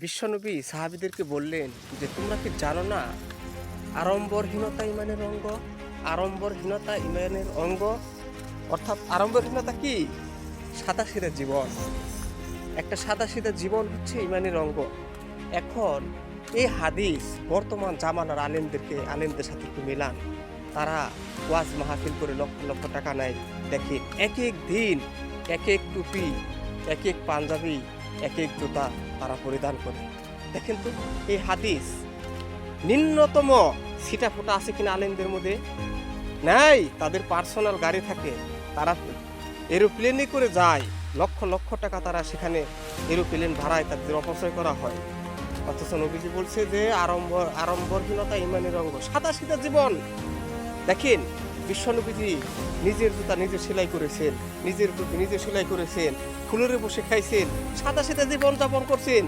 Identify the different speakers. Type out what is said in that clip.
Speaker 1: বিশ্বনবী সাহাবিদেরকে বললেন যে, তোমরা কি জানো না আড়ম্বরহীনতা ইমানের অঙ্গ? আড়ম্বরহীনতা ইমানের অঙ্গ? অর্থাৎ আড়ম্বরহীনতা কি? সাদা সিধা জীবন। একটা সাদা সিধা জীবন হচ্ছে ইমানের অঙ্গ। এখন এই হাদিস বর্তমান জামানার আলেমদেরকে, আলেমদের সাথে একটু মেলান। তারা ওয়াজ মাহফিল করে লক্ষ লক্ষ টাকা নেয়। দেখেন এক এক দিন এক এক টুপি এক এক পাঞ্জাবি এক এক জুতা তারা পরিধান করে দেখেন তো, এই হাদিস নিম্নতম সিটা ফোটা আছে কিনা আলেমদের মধ্যে? নাই, তাদের পার্সোনাল গাড়ি থাকে, তারা এরোপ্লেনে করে যায়, লক্ষ লক্ষ টাকা তারা সেখানে এরোপ্লেন ভাড়ায় তাদের অপচয় করা হয়। অথচ নবীজি বলছে যে আড়ম্বর আড়ম্বরহীনতা ইমানের অঙ্গ সাদা সিধা জীবন। দেখেন বিশ্বনবীজি নিজের জুতা নিজে সেলাই করেছেন, নিজের নিজে সেলাই করেছেন, ফুলরে বসে খাইছেন, সাদা সাদা জীবন যাপন করছেন।